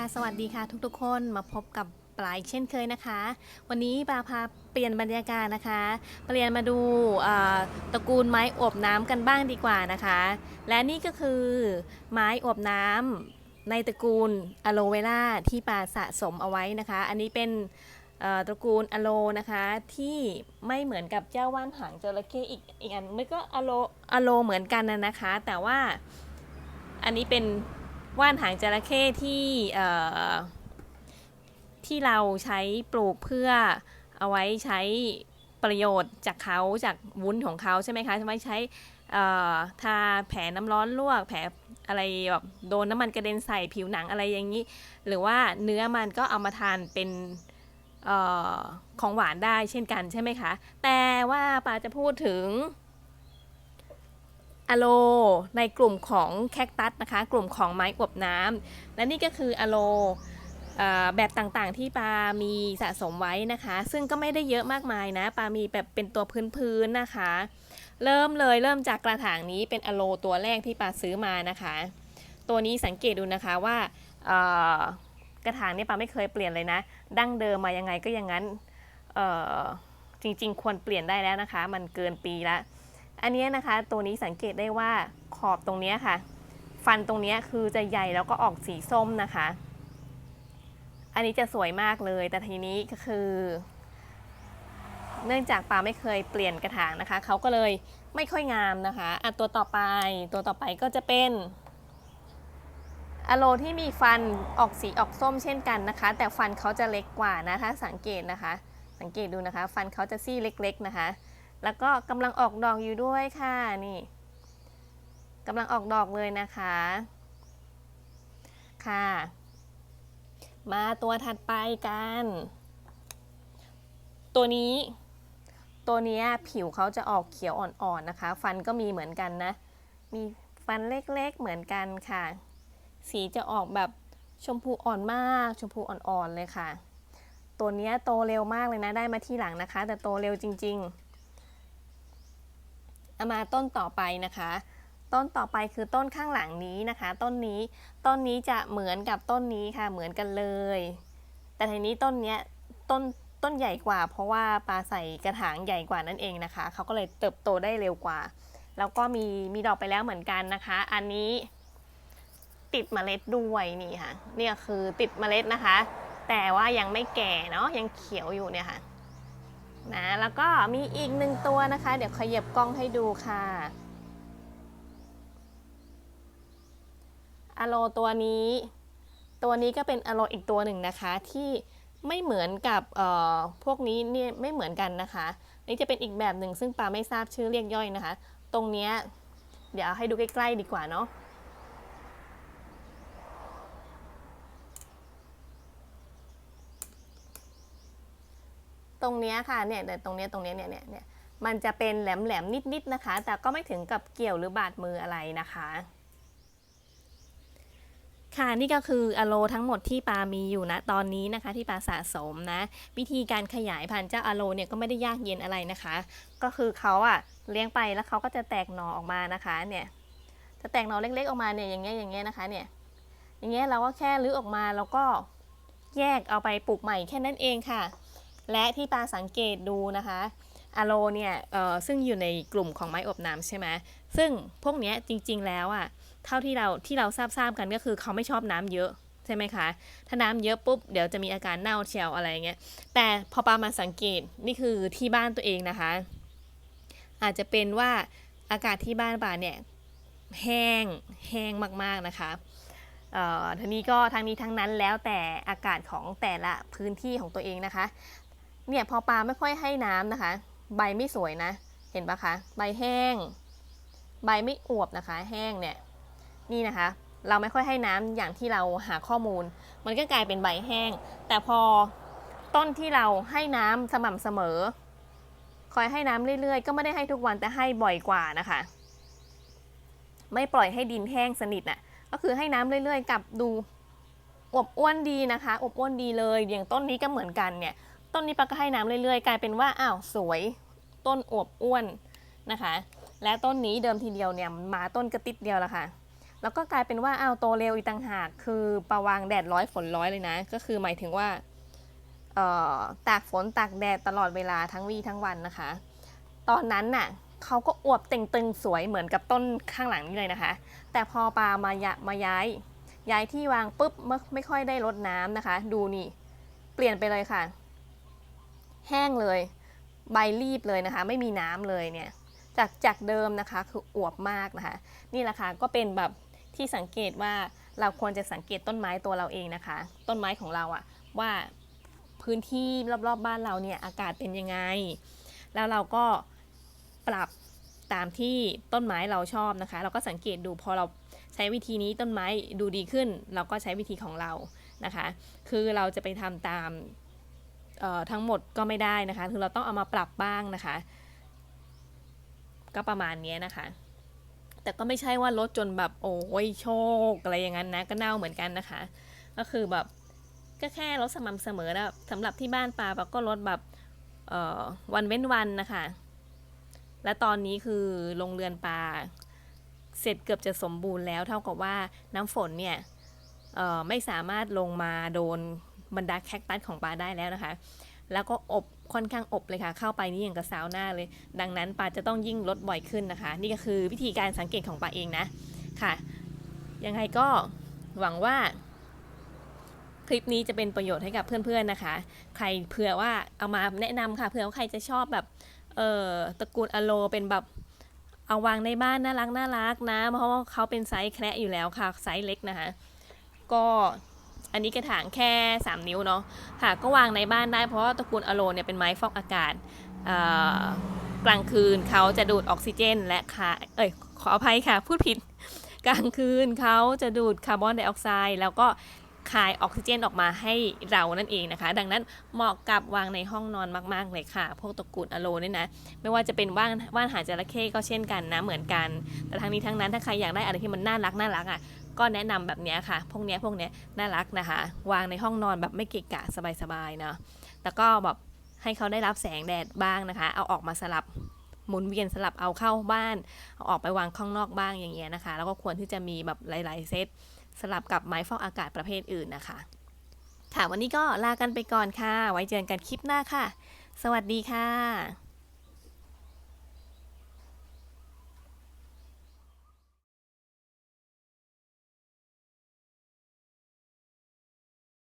ค่ะ สวัสดีค่ะทุกๆคนมาพบกับปลายเช่นเคยนะคะ วันนี้ปาพาเปลี่ยนบรรยากาศนะคะ เปลี่ยนมาดูตระกูลไม้อบน้ำกันบ้างดีกว่านะคะ และนี่ก็คือไม้อบน้ำในตระกูลอะโลเวล่าที่ปาสะสมเอาไว้นะคะ อันนี้เป็นตระกูลอะโลนะคะที่ไม่เหมือนกับเจ้าว่านหางจระเข้อีกอีกอันไม่ก็อะโลอะโลเหมือนกันนะนะคะ แต่ว่าอันนี้เป็น ว่านหางจระเข้ที่เอ่อที่เราใช้ปลูกเพื่อเอาไว้ใช้ประโยชน์จากเขาจากวุ้นของเขาใช่ไหมคะไว้ใช้ทาแผลน้ำร้อนลวก แผลอะไรแบบโดนน้ำมันกระเด็นใส่ผิวหนังอะไรอย่างนี้ หรือว่าเนื้อมันก็เอามาทานเป็นออของหวานได้เช่นกันใช่ไหมคะ แต่ว่าปาจะพูดถึง อะโลในกลุ่มของแคคตัสนะคะ กลุ่มของไม้อบน้ำและนี่ก็คืออะโล่แบบต่างๆที่ปามีสะสมไว้นะคะ ซึ่งก็ไม่ได้เยอะมากมายนะ ปามีแบบเป็นตัวพื้นๆนะคะ เริ่มเลยเริ่มจากกระถางนี้เป็นอะโลตัวแรกที่ปาซื้อมานะคะ ตัวนี้สังเกตดูนะคะว่ากระถางนี่ปาไม่เคยเปลี่ยนเลยนะ ดั้งเดิมมายังไงก็อย่างนั้นจริงๆ ควรเปลี่ยนได้แล้วนะคะ มันเกินปีละ อันนี้นะคะตัวนี้สังเกตได้ว่าขอบตรงนี้ค่ะ ฟันตรงนี้คือจะใหญ่แล้วก็ออกสีส้มนะคะ อันนี้จะสวยมากเลย แต่ทีนี้ก็คือ เนื่องจากปาไม่เคยเปลี่ยนกระถางนะคะเขาก็เลยไม่ค่อยงามนะคะอะตัวต่อไปตัวต่อไปก็จะเป็นอะโลที่มีฟันออกสีออกส้มเช่นกันนะคะ แต่ฟันเขาจะเล็กกว่านะถ้าสังเกตนะคะ สังเกตดูนะคะ ฟันเขาจะซี่เล็ก ๆนะคะ แล้วก็กำลังออกดอกอยู่ด้วยค่ะนี่กำลังออกดอกเลยนะคะ ค่ะ มาตัวถัดไปกัน ตัวนี้ ตัวนี้ผิวเขาจะออกเขียวอ่อนๆนะคะ ฟันก็มีเหมือนกันนะ มีฟันเล็กๆเหมือนกันค่ะ สีจะออกแบบชมพูอ่อนมาก ชมพูอ่อนๆเลยค่ะ ตัวนี้โตเร็วมากเลยนะ ได้มาที่หลังนะคะ แต่โตเร็วจริง ๆ เอามาต้นต่อไปนะคะ ต้นต่อไปคือต้นข้างหลังนี้นะคะ ต้นนี้ต้นนี้จะเหมือนกับต้นนี้ค่ะเหมือนกันเลย แต่ทีนี้ต้นเนี้ยต้นต้นใหญ่กว่า เพราะว่าปลาใส่กระถางใหญ่กว่านั่นเองนะคะเขาก็เลยเติบโตได้เร็วกว่า แล้วก็มีมีดอกไปแล้วเหมือนกันนะคะ อันนี้ติดเมล็ดด้วยนี่ค่ะเนี่ยคือติดเมล็ดนะคะ แต่ว่ายังไม่แก่เนาะยังเขียวอยู่เนี่ยค่ะ นะแล้วก็มีอีกหนึ่งตัวนะคะ เดี๋ยวขยับกล้องให้ดูค่ะอะโลตัวนี้ ตัวนี้ก็เป็นอะโลอีกตัวหนึ่งนะคะที่ไม่เหมือนกับเอ่อพวกนี้เนี่ยไม่เหมือนกันนะคะ นี่จะเป็นอีกแบบหนึ่งซึ่งปาไม่ทราบชื่อเรียกย่อยนะคะ ตรงเนี้ยเดี๋ยวให้ดูใกล้ ๆ ดีกว่าเนาะ ตรงเนี้ยค่ะเนี่ยแต่ตรงเนี้ยตรงเนี้ยเนี่ยเนี่ยเนี่ยมันจะเป็นแหลมแหลมนิดๆนะคะ แต่ก็ไม่ถึงกับเกี่ยวหรือบาดมืออะไรนะคะ ค่ะนี่ก็คืออะโลทั้งหมดที่ปามีอยู่นะตอนนี้นะคะ ที่ปาสะสมนะ วิธีการขยายพันธุ์เจ้าอะโลเนี่ยก็ไม่ได้ยากเย็นอะไรนะคะ ก็คือเขาอะเลี้ยงไปแล้วเขาก็จะแตกหน่อออกมานะคะเนี่ยจะแตกหน่อเล็ก ๆ ออกมาเนี่ยอย่างเงี้ยอย่างเงี้ยนะคะเนี่ยอย่างเงี้ยเราก็แค่รื้อออกมาแล้วก็แยกเอาไปปลูกใหม่แค่นั้นเองค่ะ และที่ปาสังเกตดูนะคะอะโลเนี่ยเออซึ่งอยู่ในกลุ่มของไม้อบน้ำใช่ไหมซึ่งพวกเนี้ยจริงๆแล้วอะเท่าที่เราที่เราทราบทราบๆกันก็คือเขาไม่ชอบน้ำเยอะใช่ไหมคะ ถ้าน้ำเยอะปุ๊บเดี๋ยวจะมีอาการเน่าเชียวอะไรเงี้ย แต่พอปามาสังเกตนี่คือที่บ้านตัวเองนะคะ อาจจะเป็นว่าอากาศที่บ้านปาเนี่ยแห้งแห้งมากๆนะคะเอ่อทีนี้ก็ทั้งนี้ทั้งนั้นแล้วแต่อากาศของแต่ละพื้นที่ของตัวเองนะคะ เนี่ยพอปลาไม่ค่อยให้น้ำนะคะ ใบไม่สวยนะ เห็นปะคะ ใบแห้ง ใบไม่อวบนะคะ แห้งเนี่ย นี่นะคะ เราไม่ค่อยให้น้ำอย่างที่เราหาข้อมูล มันก็กลายเป็นใบแห้ง แต่พอต้นที่เราให้น้ำสม่ำเสมอ คอยให้น้ำเรื่อยๆ ก็ไม่ได้ให้ทุกวันแต่ให้บ่อยกว่านะคะ ไม่ปล่อยให้ดินแห้งสนิทน่ะ ก็คือให้น้ำเรื่อยๆ กับดูอวบอ้วนดีนะคะอวบอ้วนดีเลย อย่างต้นนี้ก็เหมือนกันเนี่ย ต้นนี้ปาก็ให้น้ำเรื่อยๆ กลายเป็นว่าอ้าวสวย ต้นอวบอ้วนนะคะ และต้นนี้เดิมทีเดียวเนี่ยมาต้นกระติดเดียวละค่ะ แล้วก็กลายเป็นว่าอ้าวโตเร็วอีกต่างหาก คือปลาวางแดดร้อยฝนร้อยเลยนะ ก็คือหมายถึงว่าตากฝนตากแดดตลอดเวลาทั้งวีทั้งวันนะคะ ตอนนั้นน่ะเขาก็อวบเต่งตึงสวยเหมือนกับต้นข้างหลังนี่เลยนะคะ แต่พอปลามายะมาย้ายย้ายที่วางปุ๊บไม่ไม่ค่อยได้รดน้ำนะคะ ดูนี่เปลี่ยนไปเลยค่ะ แห้งเลย ใบรีบเลยนะคะ ไม่มีน้ำเลยเนี่ย จากจากเดิมนะคะคืออวบมากนะคะ นี่แหละค่ะก็เป็นแบบที่สังเกตว่าเราควรจะสังเกตต้นไม้ตัวเราเองนะคะ ต้นไม้ของเราอะว่าพื้นที่รอบๆบบ้านเราเนี่ยอากาศเป็นยังไง แล้วเราก็ปรับตามที่ต้นไม้เราชอบนะคะ เราก็สังเกตดูพอเราใช้วิธีนี้ต้นไม้ดูดีขึ้น เราก็ใช้วิธีของเรานะคะ คือเราจะไปทำตาม ทั้งหมดก็ไม่ได้นะคะ คือเราต้องเอามาปรับบ้างนะคะ ก็ประมาณนี้นะคะ แต่ก็ไม่ใช่ว่าลดจนแบบโอ้ยโชคอะไรอย่างนั้นนะก็เน่าเหมือนกันนะคะ ก็คือแบบก็แค่ลดสม่ำเสมอนะสำหรับที่บ้านปลาปาก็ลดแบบวันเว้นวันนะคะ และตอนนี้คือโรงเรือนปลาเสร็จเกือบจะสมบูรณ์แล้วเท่ากับว่าน้ำฝนเนี่ยไม่สามารถลงมาโดน บรรดาแคคตัสของปลาได้แล้วนะคะ แล้วก็อบค่อนข้างอบเลยค่ะ เข้าไปนี่อย่างกับซาวน่าเลย ดังนั้นปลาจะต้องยิ่งลดบ่อยขึ้นนะคะ นี่ก็คือวิธีการสังเกตของปลาเองนะค่ะ ยังไงก็หวังว่าคลิปนี้จะเป็นประโยชน์ให้กับเพื่อนๆนะคะ ใครเผื่อว่าเอามาแนะนำค่ะ เผื่อว่าใครจะชอบแบบ เออตระกูลอโลเป็นแบบ เอาวางในบ้านน่ารักน่ารักนะ เพราะว่าเขาเป็นไซส์แคระอยู่แล้วค่ะ ไซส์เล็กนะคะ ก็ อันนี้กระถางแค่ 3 นิ้วเนาะค่ะก็วางในบ้านได้เพราะว่าตระกูลอะโลเนี่ยเป็นไม้ฟอกอากาศกลางคืนเขาจะดูดออกซิเจน และคาเอ้ยขออภัยค่ะ พูดผิด กลางคืนเขาจะดูดคาร์บอนไดออกไซด์แล้วก็คายออกซิเจนออกมาให้เรานั่นเองนะคะ ดังนั้นเหมาะกับวางในห้องนอนมาก ๆ เลยค่ะ พวกตระกูลอะโลเนี่ยนะ ไม่ว่าจะเป็นว่านว่านหางจระเข้ก็เช่นกันนะ เหมือนกัน แต่ทั้งนี้ทั้งนั้นถ้าใครอยากได้อะไรที่มันน่ารักน่ารักอะ ก็แนะนำแบบนี้ค่ะ พวกนี้พวกนี้น่ารักนะคะ วางในห้องนอนแบบไม่เกะกะสบายๆเนาะแต่ก็แบบให้เขาได้รับแสงแดดบ้างนะคะ เอาออกมาสลับหมุนเวียนสลับเอาเข้าบ้านเอาออกไปวางข้างนอกบ้างอย่างเงี้ยนะคะ แล้วก็ควรที่จะมีแบบหลาย ๆ เซตสลับกับไม้ฟอกอากาศประเภทอื่นนะคะค่ะวันนี้ก็ลากันไปก่อนค่ะ ไว้เจอกันคลิปหน้าค่ะ สวัสดีค่ะ